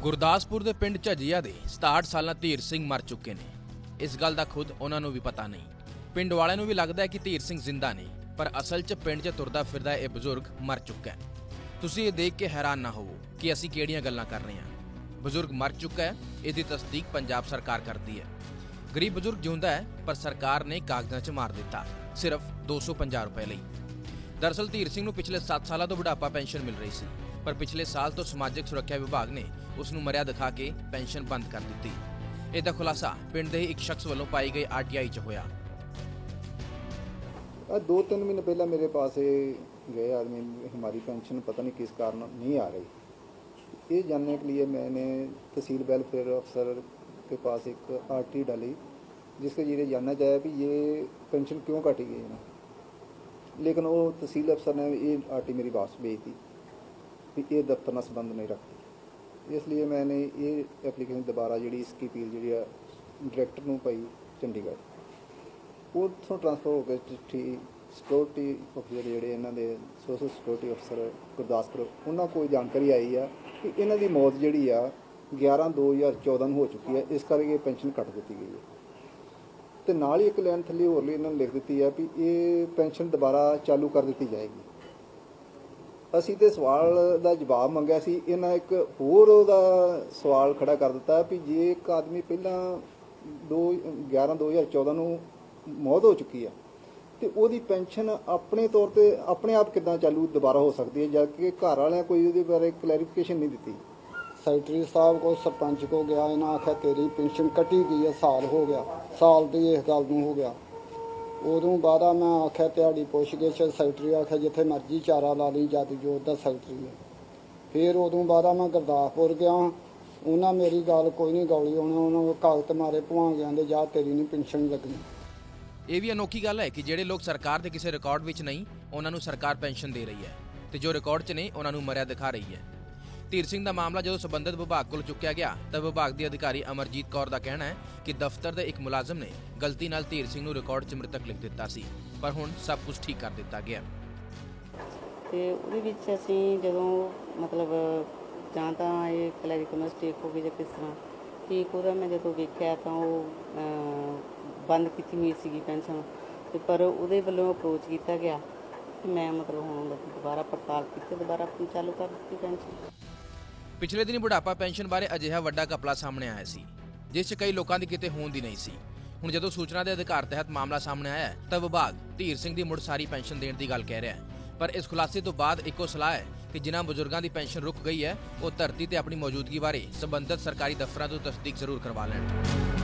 ਗੁਰਦਾਸਪੁਰ ਦੇ ਪਿੰਡ ਝਜੀਆ ਦੇ 67 ਸਾਲਾਂ ਧੀਰ ਸਿੰਘ ਮਰ ਚੁੱਕੇ ਨੇ। ਇਸ ਗੱਲ ਦਾ ਖੁਦ ਉਹਨਾਂ ਨੂੰ ਵੀ ਪਤਾ ਨਹੀਂ। ਪਿੰਡ ਵਾਲਿਆਂ ਨੂੰ ਵੀ ਲੱਗਦਾ ਹੈ ਕਿ ਧੀਰ ਸਿੰਘ ਜ਼ਿੰਦਾ ਨੇ, ਪਰ ਅਸਲ 'ਚ ਪਿੰਡ 'ਚ ਤੁਰਦਾ ਫਿਰਦਾ ਇਹ ਬਜ਼ੁਰਗ ਮਰ ਚੁੱਕਾ ਹੈ। ਤੁਸੀਂ ਇਹ ਦੇਖ ਕੇ ਹੈਰਾਨ ਨਾ ਹੋਵੋ ਕਿ ਅਸੀਂ ਕਿਹੜੀਆਂ ਗੱਲਾਂ ਕਰ ਰਹੇ ਹਾਂ। ਬਜ਼ੁਰਗ ਮਰ ਚੁੱਕਾ ਹੈ, ਇਹਦੀ ਤਸਦੀਕ ਪੰਜਾਬ ਸਰਕਾਰ ਕਰਦੀ ਹੈ। ਗਰੀਬ ਬਜ਼ੁਰਗ ਜਿਉਂਦਾ ਹੈ, ਪਰ ਸਰਕਾਰ ਨੇ ਕਾਗਜ਼ਾਂ 'ਚ ਮਾਰ ਦਿੱਤਾ, ਸਿਰਫ 250 ਰੁਪਏ ਲਈ। ਦਰਅਸਲ ਧੀਰ ਸਿੰਘ ਨੂੰ ਪਿਛਲੇ 7 ਸਾਲਾਂ ਤੋਂ ਬੁਢਾਪਾ ਪੈਨਸ਼ਨ ਮਿਲ ਰਹੀ ਸੀ। ਪਰ ਪਿਛਲੇ ਸਾਲ ਤੋਂ ਸਮਾਜਿਕ ਸੁਰੱਖਿਆ ਵਿਭਾਗ ਨੇ ਉਸ ਨੂੰ ਮਰਿਆ ਦਿਖਾ ਕੇ ਪੈਨਸ਼ਨ ਬੰਦ ਕਰ ਦਿੱਤੀ ਇਹਦਾ ਖੁਲਾਸਾ ਪਿੰਡ ਦੇ ਹੀ ਇੱਕ ਸ਼ਖਸ ਵੱਲੋਂ ਪਾਈ ਗਈ ਆਰਟੀਆਈ 'ਚ ਹੋਇਆ आ दो तीन महीने पहला मेरे पास ये गए आदमी हमारी पेंशन पता नहीं किस कारण नहीं आ रही ये जानने के लिए मैंने तहसील वेलफेयर अफसर के पास एक आरटी डाली जिसके जरिए जानना चाहा कि ये पेंशन क्यों काटी गई है लेकिन वो तहसील अफसर ने ये आरटी मेरी वापस भेज दी ਵੀ ਇਹ ਦਫ਼ਤਰ ਨਾਲ ਸੰਬੰਧ ਨਹੀਂ ਰੱਖਦੇ। ਇਸ ਲਈ ਮੈਂ इसलिए ਇਹ ਐਪਲੀਕੇਸ਼ਨ ਦੁਬਾਰਾ ਜਿਹੜੀ जी इसकी ਜਿਹੜੀ ਆ ਡਾਇਰੈਕਟਰ ਨੂੰ ਪਾਈ ਚੰਡੀਗੜ੍ਹ। ਉੱਥੋਂ ਟ੍ਰਾਂਸਫਰ ਹੋ ਕੇ ਚਿੱਠੀ ਸਿਕਿਉਰਿਟੀ ਅਫਸਰ ਜਿਹੜੇ ਇਹਨਾਂ ਦੇ ਸੋਸ਼ਲ ਸਿਕਿਉਰਿਟੀ ਅਫਸਰ ਗੁਰਦਾਸਪੁਰ, ਉਹਨਾਂ ਕੋਲ ਜਾਣਕਾਰੀ ਆਈ ਆ ਕਿ ਇਹਨਾਂ ਦੀ ਮੌਤ ਜਿਹੜੀ ਆ 11 2014 ਨੂੰ ਹੋ ਚੁੱਕੀ ਹੈ ਇਸ ਕਰਕੇ ਇਹ ਪੈਨਸ਼ਨ ਕੱਟ ਦਿੱਤੀ ਗਈ ਹੈ ਤੇ ਨਾਲ ਹੀ ਇੱਕ ਲਾਈਨ ਥੱਲੇ ਹੋਰ ਲਈ ਇਹਨਾਂ ਨੇ ਲਿਖ ਦਿੱਤੀ ਹੈ ਵੀ ਇਹ ਪੈਨਸ਼ਨ ਦੁਬਾਰਾ ਚਾਲੂ ਕਰ ਦਿੱਤੀ ਜਾਏਗੀ। ਅਸੀਂ ਤੇ ਸਵਾਲ ਦਾ ਜਵਾਬ ਮੰਗਿਆ ਸੀ, ਇਹਨਾਂ ਇੱਕ ਹੋਰ ਉਹਦਾ ਸਵਾਲ ਖੜਾ ਕਰ ਦਿੱਤਾ ਵੀ ਜੇ ਇੱਕ ਆਦਮੀ ਪਹਿਲਾਂ 2 11 2014 ਨੂੰ ਮੌਤ ਹੋ ਚੁੱਕੀ ਆ, ਤੇ ਉਹਦੀ ਪੈਨਸ਼ਨ ਆਪਣੇ ਤੌਰ ਤੇ ਆਪਣੇ ਆਪ ਕਿਦਾਂ ਚਾਲੂ ਦੁਬਾਰਾ ਹੋ ਸਕਦੀ ਹੈ ਜਦ ਕਿ ਘਰ ਵਾਲਿਆਂ ਕੋਈ ਉਹਦੇ ਬਾਰੇ ਕਲੈਰੀਫਿਕੇਸ਼ਨ ਨਹੀਂ ਦਿੱਤੀ। ਸੈਕਟਰੀ ਸਾਹਿਬ ਕੋ ਸਰਪੰਚ ਕੋ ਗਿਆ, ਇਹਨਾਂ ਆਖਿਆ ਤੇਰੀ ਪੈਨਸ਼ਨ ਕੱਟੀ ਗਈ ਹੈ, ਸਾਲ ਹੋ ਗਿਆ, ਸਾਲ ਦੀ ਇਸ ਗੱਲ ਨੂੰ ਹੋ ਗਿਆ। ਉਦੋਂ ਬਾਅਦਾ ਮੈਂ ਆਖਿਆ ਤੁਹਾਡੀ ਪੁੱਛ ਕੇ ਸੈਕਟਰੀ ਆਖਿਆ ਜਿੱਥੇ ਮਰਜ਼ੀ ਚਾਰਾ ਲਾ ਲਈ ਜਦ ਜੋਤ ਦਾ ਸੈਕਟਰੀ ਹੈ ਫਿਰ ਉਦੋਂ ਬਾਅਦਾ ਮੈਂ ਗੁਰਦਾਸਪੁਰ ਗਿਆ। ਉਹਨਾਂ ਮੇਰੀ ਗੱਲ ਕੋਈ ਨਹੀਂ ਗੌਲੀ ਉਹਨਾਂ ਉਹਨਾਂ ਕਾਗਜ਼ ਮਾਰੇ ਭਵਾਂ ਗਿਆ ਦੇ, ਜਾ ਤੇਰੀ ਨਹੀਂ ਪੈਨਸ਼ਨ ਲੱਗਣੀ। ਇਹ ਵੀ ਅਨੋਖੀ ਗੱਲ ਹੈ ਕਿ ਜਿਹੜੇ ਲੋਕ ਸਰਕਾਰ ਦੇ ਕਿਸੇ ਰਿਕਾਰਡ ਵਿੱਚ ਨਹੀਂ, ਉਹਨਾਂ ਨੂੰ ਸਰਕਾਰ ਪੈਨਸ਼ਨ ਦੇ ਰਹੀ ਹੈ। ਤੇ ਜੋ ਰਿਕਾਰਡ 'ਚ ਨੇ, ਉਹਨਾਂ ਨੂੰ ਮਰਿਆ ਦਿਖਾ ਰਹੀ ਹੈ। ਧੀਰ ਸਿੰਘ ਦਾ ਮਾਮਲਾ ਜਦੋਂ ਸਬੰਧਤ ਵਿਭਾਗ ਕੋਲ ਚੁੱਕਿਆ ਗਿਆ, ਤਾਂ ਵਿਭਾਗ ਦੀ ਅਧਿਕਾਰੀ ਅਮਰਜੀਤ ਕੌਰ ਦਾ ਕਹਿਣਾ ਹੈ ਕਿ ਦਫ਼ਤਰ ਦੇ ਇੱਕ ਮੁਲਾਜ਼ਮ ਨੇ ਗਲਤੀ ਨਾਲ ਧੀਰ ਸਿੰਘ ਨੂੰ ਰਿਕਾਰਡ 'ਚ ਮ੍ਰਿਤਕ ਲਿਖ ਦਿੱਤਾ ਸੀ, ਪਰ ਹੁਣ ਸਭ ਕੁਝ ਠੀਕ ਕਰ ਦਿੱਤਾ ਗਿਆ। ਤੇ ਉਹਦੇ ਵਿੱਚ ਅਸੀਂ ਜਦੋਂ ਮਤਲਬ ਜਾਂ ਤਾਂ ਇਹ ਕਲੈਰੀਕਲ ਮਿਸਟੇਕ ਹੋ ਗਈ ਜਾਂ ਕਿਸ ਤਰ੍ਹਾਂ, ਠੀਕ ਉਹਦਾ ਮੈਂ ਜਦੋਂ ਵੇਖਿਆ ਤਾਂ ਉਹ ਬੰਦ ਕੀਤੀ ਹੋਈ ਸੀਗੀ ਪੈਨਸ਼ਨ, ਤੇ ਪਰ ਉਹਦੇ ਵੱਲੋਂ ਅਪਰੋਚ ਕੀਤਾ ਗਿਆ ਮੈਂ ਮਤਲਬ ਹੁਣ ਦੁਬਾਰਾ ਪੜਤਾਲ ਕੀਤੀ, ਦੁਬਾਰਾ ਚਾਲੂ ਕਰ ਦਿੱਤੀ ਪੈਨਸ਼ਨ। ਪਿਛਲੇ ਦਿਨੀ ਬੁਢਾਪਾ ਪੈਨਸ਼ਨ ਬਾਰੇ ਅਜਿਹਾ ਵੱਡਾ ਘਪਲਾ ਸਾਹਮਣੇ ਆਇਆ ਸੀ, ਜਿਸ 'ਚ ਕਈ ਲੋਕਾਂ ਦੀ ਕਿਤੇ ਹੋਣ ਦੀ ਨਹੀਂ ਸੀ। ਹੁਣ ਜਦੋਂ ਸੂਚਨਾ ਦੇ ਅਧਿਕਾਰ ਤਹਿਤ ਮਾਮਲਾ ਸਾਹਮਣੇ ਆਇਆ ਤਾਂ ਵਿਭਾਗ ਧੀਰ ਸਿੰਘ ਦੀ ਮੁੜ ਸਾਰੀ ਪੈਨਸ਼ਨ ਦੇਣ ਦੀ ਗੱਲ ਕਹਿ ਰਿਹਾ ਹੈ। ਪਰ ਇਸ ਖੁਲਾਸੇ ਤੋਂ ਬਾਅਦ ਇੱਕੋ ਸਲਾਹ ਹੈ ਕਿ ਜਿਨ੍ਹਾਂ ਬਜ਼ੁਰਗਾਂ ਦੀ ਪੈਨਸ਼ਨ ਰੁਕ ਗਈ ਹੈ, ਉਹ ਧਰਤੀ ਤੇ ਆਪਣੀ ਮੌਜੂਦਗੀ ਬਾਰੇ ਸਬੰਧਤ ਸਰਕਾਰੀ ਦਫ਼ਤਰਾਂ ਤੋਂ ਤਸਦੀਕ ਜ਼ਰੂਰ ਕਰਵਾ ਲੈਣ।